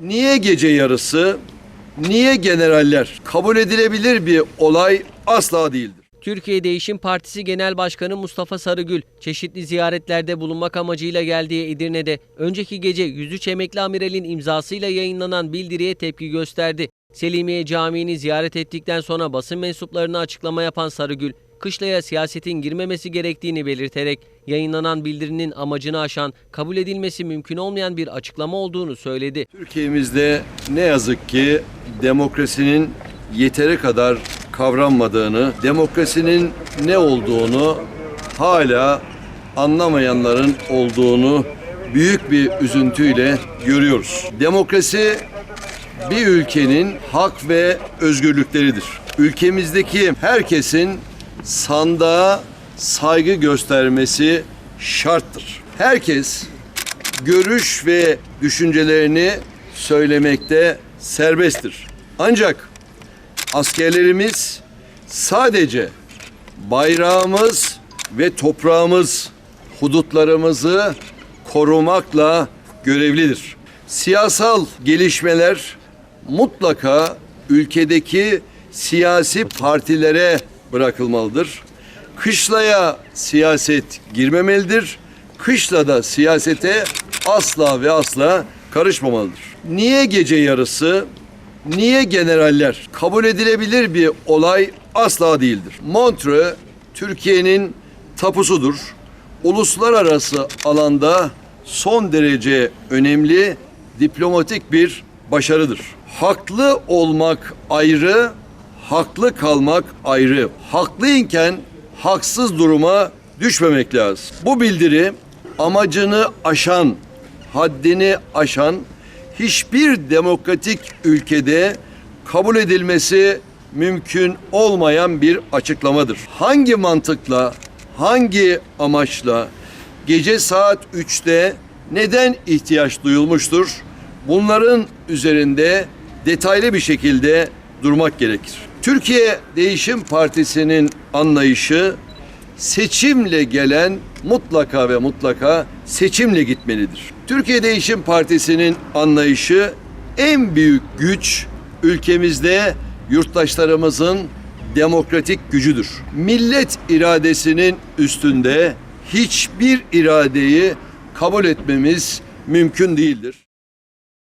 Niye gece yarısı? Niye generaller? Kabul edilebilir bir olay asla değildir. Türkiye Değişim Partisi Genel Başkanı Mustafa Sarıgül, çeşitli ziyaretlerde bulunmak amacıyla geldiği Edirne'de önceki gece 103 emekli amiralin imzasıyla yayınlanan bildiriye tepki gösterdi. Selimiye Camii'ni ziyaret ettikten sonra basın mensuplarına açıklama yapan Sarıgül, kışlaya siyasetin girmemesi gerektiğini belirterek yayınlanan bildirinin amacını aşan, kabul edilmesi mümkün olmayan bir açıklama olduğunu söyledi. Türkiye'mizde ne yazık ki demokrasinin yeteri kadar kavranmadığını, demokrasinin ne olduğunu hala anlamayanların olduğunu büyük bir üzüntüyle görüyoruz. Demokrasi bir ülkenin hak ve özgürlükleridir. Ülkemizdeki herkesin sandığa saygı göstermesi şarttır. Herkes görüş ve düşüncelerini söylemekte serbesttir. Ancak askerlerimiz sadece bayrağımız ve toprağımız, hudutlarımızı korumakla görevlidir. Siyasal gelişmeler mutlaka ülkedeki siyasi partilere bırakılmalıdır. Kışlaya siyaset girmemelidir. Kışla da siyasete asla ve asla karışmamalıdır. Niye gece yarısı? Niye generaller? Kabul edilebilir bir olay asla değildir. Montreux Türkiye'nin tapusudur. Uluslararası alanda son derece önemli diplomatik bir başarıdır. Haklı olmak ayrı, haklı kalmak ayrı. Haklıyken haksız duruma düşmemek lazım. Bu bildiri amacını aşan, haddini aşan hiçbir demokratik ülkede kabul edilmesi mümkün olmayan bir açıklamadır. Hangi mantıkla, hangi amaçla gece saat 3'te neden ihtiyaç duyulmuştur? Bunların üzerinde detaylı bir şekilde durmak gerekir. Türkiye Değişim Partisi'nin anlayışı seçimle gelen mutlaka ve mutlaka seçimle gitmelidir. Türkiye Değişim Partisi'nin anlayışı en büyük güç ülkemizde yurttaşlarımızın demokratik gücüdür. Millet iradesinin üstünde hiçbir iradeyi kabul etmemiz mümkün değildir.